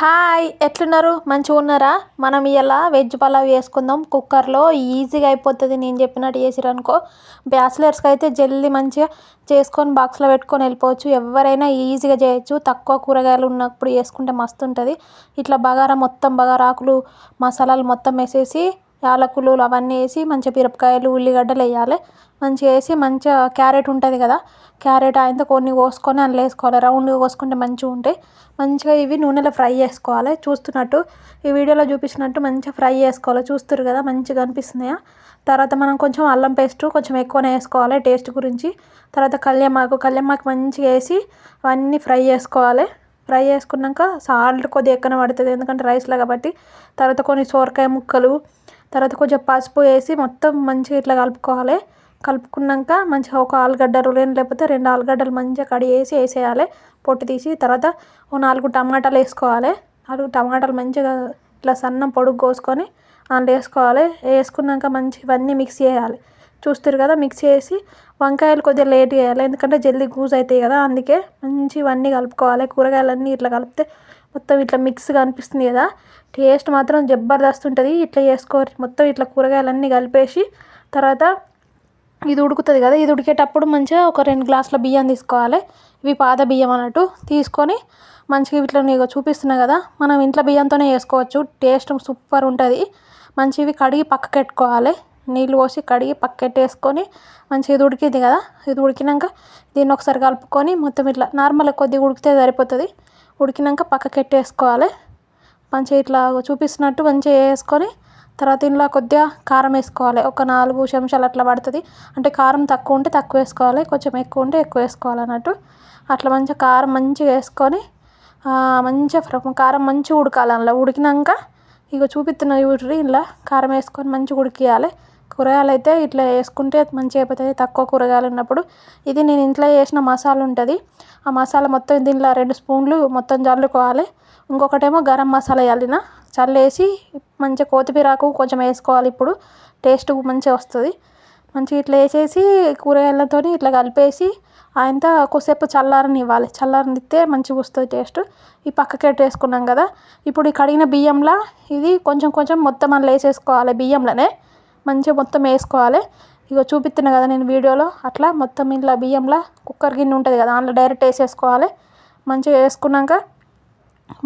Hi ఎట్లున్నారు? మంచిగా ఉన్నారా మనం ఇలా వెజ్ పలావ్ వేసుకుందాం కుక్కర్లో ఈజీగా అయిపోతుంది నేను చెప్పినట్టు చేసిరనుకో. బ్యాచిలర్స్కి అయితే జల్దీ మంచిగా చేసుకొని బాక్స్లో పెట్టుకొని వెళ్ళిపోవచ్చు. ఎవరైనా ఈజీగా చేయొచ్చు. తక్కువ కూరగాయలు ఉన్నప్పుడు చేసుకుంటే మస్తు ఉంటుంది ఇట్లా బగారా మొత్తం బగారా ఆకులు మసాలాలు మొత్తం వేసేసి యాలకులు అవన్నీ వేసి మంచిగా మిరపకాయలు ఉల్లిగడ్డలు వేయాలి. మంచిగా వేసి మంచిగా క్యారెట్ ఉంటుంది కదా క్యారెట్ ఆయనతో కొన్ని కోసుకొని అందులో వేసుకోవాలి. రౌండ్గా కోసుకుంటే మంచిగా ఉంటాయి. మంచిగా ఇవి నూనెలో ఫ్రై చేసుకోవాలి. చూస్తున్నట్టు ఈ వీడియోలో చూపించినట్టు మంచిగా ఫ్రై చేసుకోవాలి. చూస్తున్నారు కదా మంచిగా అనిపిస్తున్నాయా? తర్వాత మనం కొంచెం అల్లం పేస్ట్ కొంచెం ఎక్కువనే వేసుకోవాలి టేస్ట్ గురించి. తర్వాత కళ్యామాకు కళ్యామాకు మంచిగా వేసి అవన్నీ ఫ్రై చేసుకోవాలి. ఫ్రై చేసుకున్నాక సాల్ట్ కొద్దిగా ఎక్కన పడుతుంది ఎందుకంటే రైస్లో కాబట్టి. తర్వాత కొన్ని సోరకాయ ముక్కలు తర్వాత కొంచెం పసుపు వేసి మొత్తం మంచిగా ఇట్లా కలుపుకోవాలి. కలుపుకున్నాక మంచిగా ఒక ఆలుగడ్డ రెండు లేకపోతే రెండు ఆలుగడ్డలు మంచిగా కడిగేసి వేసేయాలి. పొట్టు తీసి తర్వాత ఓ నాలుగు టమాటాలు వేసుకోవాలి. నాలుగు టమాటాలు మంచిగా ఇట్లా సన్నం పొడుగు కోసుకొని అందులో వేసుకోవాలి. వేసుకున్నాక మంచి ఇవన్నీ మిక్స్ చేయాలి. చూస్తారు కదా మిక్స్ చేసి వంకాయలు కొద్దిగా లేట్ చేయాలి ఎందుకంటే జల్దీ గూజ్ అవుతాయి కదా అందుకే మంచి ఇవన్నీ కలుపుకోవాలి. కూరగాయలన్నీ ఇట్లా కలిపితే మొత్తం ఇట్లా మిక్స్గా అనిపిస్తుంది కదా. టేస్ట్ మాత్రం జబర్దస్త్ ఉంటుంది. ఇట్లా చేసుకోవాలి. మొత్తం ఇట్లా కూరగాయలన్నీ కలిపేసి తర్వాత ఇది ఉడుకుతుంది కదా. ఇది ఉడికేటప్పుడు మంచిగా ఒక రెండు గ్లాసుల బియ్యం తీసుకోవాలి. ఇవి పాత బియ్యం అన్నట్టు తీసుకొని మంచిగా ఇట్లా నీకు చూపిస్తున్నా కదా. మనం ఇంట్లో బియ్యంతోనే చేసుకోవచ్చు. టేస్ట్ సూపర్ ఉంటుంది. మంచివి కడిగి పక్కకెట్టుకోవాలి నీళ్ళు పోసి కడిగి పక్కెట్టేసుకొని మంచిగా ఇది ఉడికింది కదా. ఇది ఉడికినాక దీన్ని ఒకసారి కలుపుకొని మొత్తం ఇట్లా నార్మల్గా కొద్దిగా ఉడికితే సరిపోతుంది. ఉడికినాక పక్కకి పెట్టేసుకోవాలి మంచిగా ఇట్లా చూపిస్తున్నట్టు మంచిగా వేసుకొని తర్వాత ఇందులో కొద్దిగా కారం వేసుకోవాలి. ఒక నాలుగు చెంచాలు అట్లా పడుతుంది. అంటే కారం తక్కువ ఉంటే తక్కువ వేసుకోవాలి. కొంచెం ఎక్కువ ఉంటే ఎక్కువ వేసుకోవాలి అన్నట్టు. అట్లా మంచిగా కారం మంచిగా వేసుకొని మంచిగా కారం మంచిగా ఉడకాలి అందులో. ఉడికినాక ఇగో చూపిస్తున్న చూడుర్రి ఇలా కారం వేసుకొని మంచిగా ఉడికియాలి. కూరగాయలు అయితే ఇట్లా వేసుకుంటే మంచిగా అయిపోతుంది. తక్కువ కూరగాయలు ఉన్నప్పుడు ఇది నేను ఇంట్లో చేసిన మసాలా ఉంటుంది. ఆ మసాలా మొత్తం దీనిలో రెండు స్పూన్లు మొత్తం చల్లుకోవాలి. ఇంకొకటేమో గరం మసాలా చల్లిన చల్లేసి మంచిగా కొత్తిమీర కొంచెం వేసుకోవాలి ఇప్పుడు. టేస్ట్ మంచిగా వస్తుంది. మంచిగా ఇట్లా వేసేసి కూరగాయలతో ఇట్లా కలిపేసి అంతా కొద్దిసేపు చల్లారనివ్వాలి. చల్లారనిస్తే మంచిగా వస్తుంది టేస్ట్. ఈ పక్కకి వేసుకున్నాం కదా. ఇప్పుడు ఈ కడిగిన బియ్యంలో ఇది కొంచెం కొంచెం మొత్తం అందులో వేసేసుకోవాలి బియ్యంలోనే. మంచిగా మొత్తం వేసుకోవాలి. ఇగో చూపిస్తున్నా కదా నేను వీడియోలో. అట్లా మొత్తం ఇంట్లో బియ్యంలో కుక్కర్ గిన్నె ఉంటుంది కదా అందులో డైరెక్ట్ వేసేసుకోవాలి. మంచిగా వేసుకున్నాక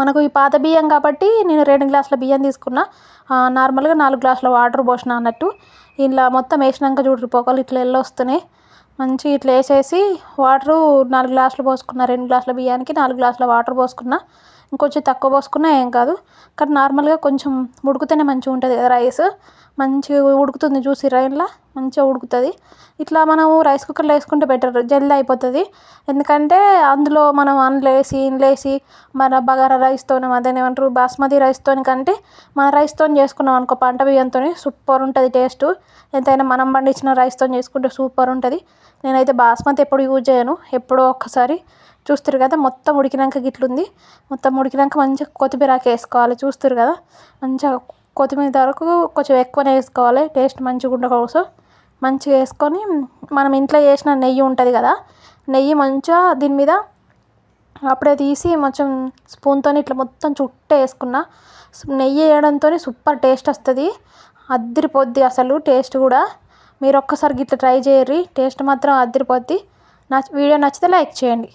మనకు ఈ పాత బియ్యం కాబట్టి నేను రెండు గ్లాసుల బియ్యం తీసుకున్నా. నార్మల్గా నాలుగు గ్లాసుల వాటర్ పోసిన అన్నట్టు. ఇలా మొత్తం వేసినాక చూడరు పొగలు ఇట్లా ఎల్లో వస్తున్నాయి. మంచి ఇట్లా వేసేసి వాటరు నాలుగు గ్లాసులు పోసుకున్న రెండు గ్లాసుల బియ్యానికి నాలుగు గ్లాసుల వాటర్ పోసుకున్న. ఇంకొంచెం తక్కువ పోసుకున్నా ఏం కాదు. కానీ నార్మల్గా కొంచెం ఉడికితేనే మంచిగా ఉంటుంది కదా రైస్. మంచిగా ఉడుకుతుంది చూసి రైన్లో మంచిగా ఉడుకుతుంది. ఇట్లా మనము రైస్ కుక్కర్లో వేసుకుంటే బెటర్ జల్దీ అయిపోతుంది. ఎందుకంటే అందులో మనం అందులో వేసి మన బగారా రైస్తో అదేని ఏమంటారు బాస్మతి రైస్తో కంటే మన రైస్తో చేసుకున్నాం అనుకో పంట బియ్యంతో సూపర్ ఉంటుంది టేస్ట్ ఎంతైనా మనం పండించిన రైస్తో చేసుకుంటే సూపర్ ఉంటుంది. నేనైతే బాస్మతి ఎప్పుడు యూజ్ చేయను ఎప్పుడో ఒక్కసారి. చూస్తారు కదా మొత్తం ఉడికినాక గిట్లుంది. మొత్తం ఉడికినాక మంచిగా కొత్తిమీర వేసుకోవాలి చూస్తారు కదా. మంచిగా కొత్తిమీర వరకు కొంచెం ఎక్కువనే వేసుకోవాలి. టేస్ట్ మంచిగా ఉండడం కోసం మంచిగా వేసుకొని మనం ఇంట్లో చేసిన నెయ్యి ఉంటుంది కదా నెయ్యి మంచిగా దీని మీద అప్పుడే తీసి కొంచెం స్పూన్తో ఇట్లా మొత్తం చుట్టే వేసుకున్న. నెయ్యి వేయడంతో సూపర్ టేస్ట్ వస్తుంది. అద్దరిపోద్ది అసలు టేస్ట్ కూడా. మీరు ఒక్కసారి గిట్లా ట్రై చేయర్రి టేస్ట్ మాత్రం అద్దరిపోద్ది. నా వీడియో నచ్చితే లైక్ చేయండి.